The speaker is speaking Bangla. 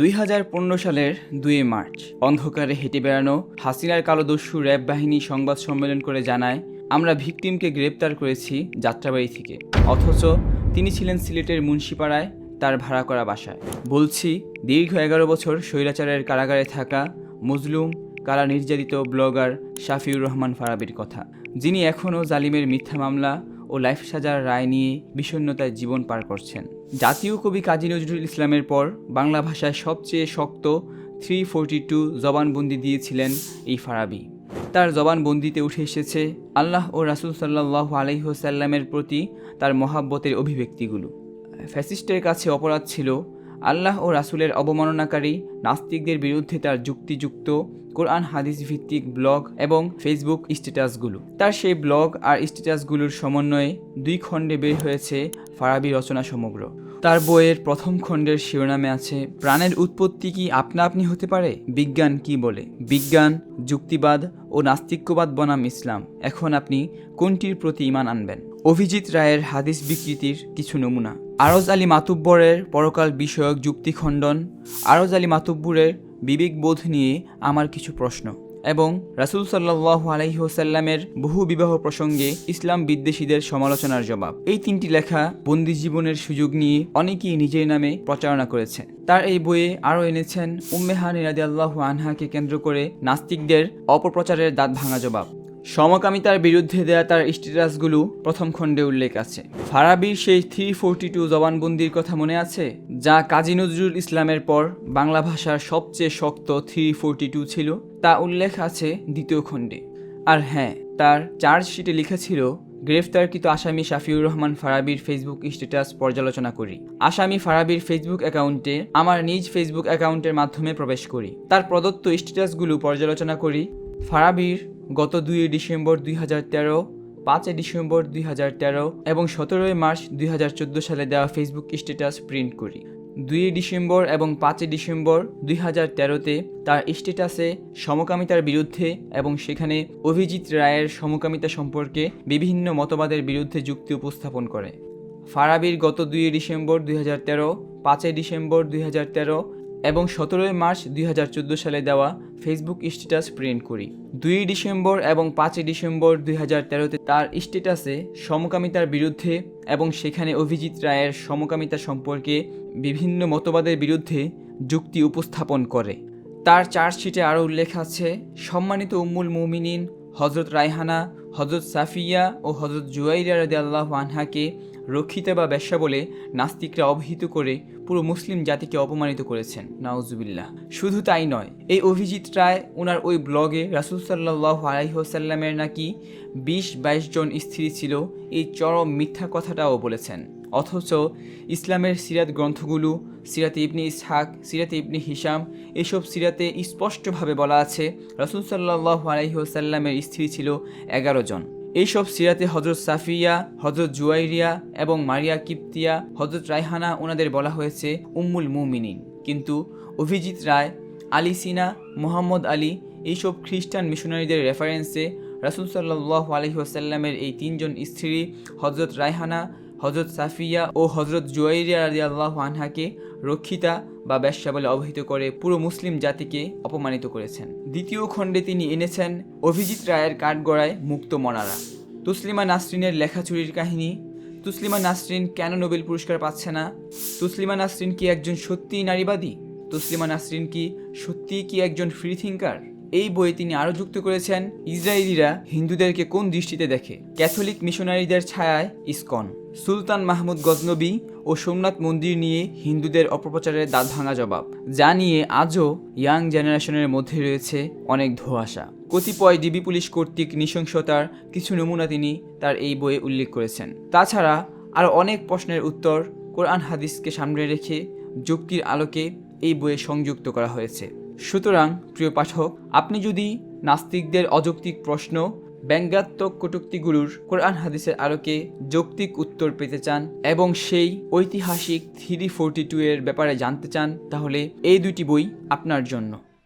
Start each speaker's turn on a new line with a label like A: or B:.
A: দুই হাজার পনেরো সালের দুই মার্চ, অন্ধকারে হেঁটে বেড়ানো হাসিনার কালোদস্যু র্যাব বাহিনী সংবাদ সম্মেলন করে জানায়, আমরা ভিকটিমকে গ্রেপ্তার করেছি যাত্রাবাড়ি থেকে। অথচ তিনি ছিলেন সিলেটের মুন্সিপাড়ায় তার ভাড়া করা বাসায়। বলছি, দীর্ঘ এগারো বছর স্বৈরাচারের কারাগারে থাকা মজলুম, কারা নির্যাতিত ব্লগার শাফিউর রহমান ফারাবির কথা। যিনি এখনও জালিমের মিথ্যা মামলা ও লাইফ সাজার রায় নিয়ে বিষণ্ণতায় জীবন পার করছেন। জাতীয় কবি কাজী নজরুল ইসলামের পর বাংলা ভাষায় সবচেয়ে শক্ত থ্রি ফোরটি টু জবানবন্দি দিয়েছিলেন এই ফারাবি। তার জবানবন্দিতে উঠে এসেছে আল্লাহ ও রাসুল সাল্লাহ আলহিহসাল্লামের প্রতি তার মহাব্বতের অভিব্যক্তিগুলো। ফ্যাসিস্টের কাছে অপরাধ ছিল আল্লাহ ও রাসুলের অবমাননাকারী নাস্তিকদের বিরুদ্ধে তার যুক্তিযুক্ত কোরআন, হাদিস ভিত্তিক ব্লগ এবং ফেসবুক স্ট্যাটাসগুলো। তার সেই ব্লগ আর স্ট্যাটাসগুলোর সমন্বয়ে দুই খণ্ডে বের হয়েছে ফারাবি রচনা সমগ্র। তার বইয়ের প্রথম খণ্ডের শিরোনামে আছে, প্রাণের উৎপত্তি কি আপনা আপনি হতে পারে? বিজ্ঞান কি বলে? বিজ্ঞান, যুক্তিবাদ ও নাস্তিক্যবাদ বনাম ইসলাম। এখন আপনি কোনটির প্রতি ইমান আনবেন? অভিজিৎ রায়ের হাদিস বিকৃতির কিছু নমুনা। আরজ আলী মাতুব্বরের পরকাল বিষয়ক যুক্তি খণ্ডন, আরজ আলী মাতুব্বরের বিবেকবোধ নিয়ে আমার কিছু প্রশ্ন এবং রাসুল সাল্লাহ আলাইহসাল্লামের বহু বিবাহ প্রসঙ্গে ইসলাম বিদ্বেষীদের সমালোচনার জবাব। এই তিনটি লেখা বন্দি জীবনের সুযোগ নিয়ে অনেকেই নিজের নামে প্রচারণা করেছে। তার এই বইয়ে আরও এনেছেন উম্মেহান ইরাদি আল্লাহ আনহাকে কেন্দ্র করে নাস্তিকদের অপপ্রচারের দাঁত ভাঙা জবাব। সমকামিতার বিরুদ্ধে দেয়া তার স্ট্যাটাসগুলো প্রথম খণ্ডে উল্লেখ আছে। ফারাবির সেই থ্রি ফোরটি টু জবানবন্দির কথা মনে আছে? যা কাজী নজরুল ইসলামের পর বাংলা ভাষার সবচেয়ে শক্ত থ্রি ফোরটি টু ছিল, তা উল্লেখ আছে দ্বিতীয় খণ্ডে। আর হ্যাঁ তার চার্জশিটে লেখা ছিল, গ্রেফতারকৃত আসামি শাফিউর রহমান ফারাবির ফেসবুক স্ট্যাটাস পর্যালোচনা করি। আসামি ফারাবির ফেসবুক অ্যাকাউন্টে আমার নিজ ফেসবুক অ্যাকাউন্টের মাধ্যমে প্রবেশ করি। তার প্রদত্ত স্ট্যাটাসগুলো পর্যালোচনা করি। ফারাবির গত দুই ডিসেম্বর দুই হাজার তেরো পাঁচই ডিসেম্বর দুই হাজার তেরো এবং সতেরোই মার্চ দুই হাজার চোদ্দ সালে দেওয়া ফেসবুক স্ট্যাটাস প্রিন্ট করি। দুই ডিসেম্বর এবং পাঁচই ডিসেম্বর দুই হাজার তেরোতে তার স্ট্যাটাসে সমকামিতার বিরুদ্ধে এবং সেখানে অভিজিৎ রায়ের সমকামিতা সম্পর্কে বিভিন্ন মতবাদের বিরুদ্ধে যুক্তি উপস্থাপন করে। ফারাবির গত দুই ডিসেম্বর দুই হাজার তেরো পাঁচই ডিসেম্বর দুই হাজার তেরো এবং সতেরোই মার্চ দুই সালে দেওয়া ফেসবুক স্ট্যাটাস প্রিন্ট করি। দুই ডিসেম্বর এবং পাঁচই ডিসেম্বর দুই হাজার তেরোতে তার স্ট্যাটাসে সমকামিতার বিরুদ্ধে এবং সেখানে অভিজিৎ রায়ের সমকামিতা সম্পর্কে বিভিন্ন মতবাদের বিরুদ্ধে যুক্তি উপস্থাপন করে। তার চার্জশিটে আরও উল্লেখ আছে, সম্মানিত উম্মুল মুমিনিন হজরত রায়হানা হজরত সাফিয়া ও হজরত জুয়াইরা রদি আল্লাহ আনহাকে রক্ষিতা বা ব্যবসা বলে নাস্তিকরা অবহিত করে পুরো মুসলিম জাতিকে অপমানিত করেছেন। নাউজুবিল্লাহ। শুধু তাই নয়, এই অভিজিৎ রায় ওনার ওই ব্লগে রাসুল সাল্লাহ আলাইসাল্লামের নাকি বিশ বাইশ জন স্ত্রী ছিল, এই চরম মিথ্যা কথাটাও বলেছেন। অথচ ইসলামের সিরাত গ্রন্থগুলো, সিরাতে ইবনি ইসহাক, সিরাতে ইবনি হিসাম এসব সিরাতে স্পষ্টভাবে বলা আছে, রসুল সাল্লাহ আলহিহসাল্লামের স্ত্রী ছিল এগারো জন। এইসব সিরাতে হজরত সাফিয়া হজরত জুয়াইরিয়া এবং মারিয়া কিপ্তিয়া হজরত রায়হানা ওনাদের বলা হয়েছে উম্মুল মুমিনিন। কিন্তু অভিজিৎ রায়, আলী সিনা, মোহাম্মদ আলী এইসব খ্রিস্টান মিশনারিদের রেফারেন্সে রাসুল সাল্লাহ আলহিহাসাল্লামের এই তিনজন স্ত্রী হজরত রায়হানা হজরত সাফিয়া ও হজরত জুয়াইরিয়া রাজি আল্লাহ আনহাকে রক্ষিতা বা ব্যবসা বলে অবহিত করে পুরো মুসলিম জাতিকে অপমানিত করেছেন। দ্বিতীয় খণ্ডে তিনি এনেছেন অভিজিৎ রায়ের কাঠগড়ায় মুক্ত মনারা তুসলিমা নাসরিনের লেখা চুরির কাহিনী, তুসলিমা নাসরিন কেন নোবেল পুরস্কার পাচ্ছে না, তুসলিমা নাসরিন কি একজন সত্যিই নারীবাদী, তুসলিমা নাসরিন কি সত্যিই কি একজন ফ্রি থিঙ্কার? এই বইয়ে তিনি আরও যুক্ত করেছেন, ইসরায়েলিরা হিন্দুদেরকে কোন দৃষ্টিতে দেখে? ক্যাথলিক মিশনারিদের ছায়ায় ইসকন। সুলতান মাহমুদ গজনবী ও সোমনাথ মন্দির নিয়ে হিন্দুদের অপপ্রচারের দাঁত ভাঙা জবাব, যা নিয়ে আজও ইয়াং জেনারেশনের মধ্যে রয়েছে অনেক ধোঁয়াশা। কতিপয় ডিবি পুলিশ কর্তৃক নৃশংসতার কিছু নমুনা তিনি তার এই বইয়ে উল্লেখ করেছেন। তাছাড়া আরও অনেক প্রশ্নের উত্তর কোরআন হাদিসকে সামনে রেখে যুক্তির আলোকে এই বইয়ে সংযুক্ত করা হয়েছে। সুতরাং, প্রিয় পাঠক, আপনি যদি নাস্তিকদের অযৌক্তিক প্রশ্ন, ব্যঙ্গাত্মক কটুক্তিগুলোর কোরআন হাদিসের আলোকে যৌক্তিক উত্তর পেতে চান এবং সেই ঐতিহাসিক থ্রি ফোরটি টু এর ব্যাপারে জানতে চান, তাহলে এই দুটি বই আপনার জন্য।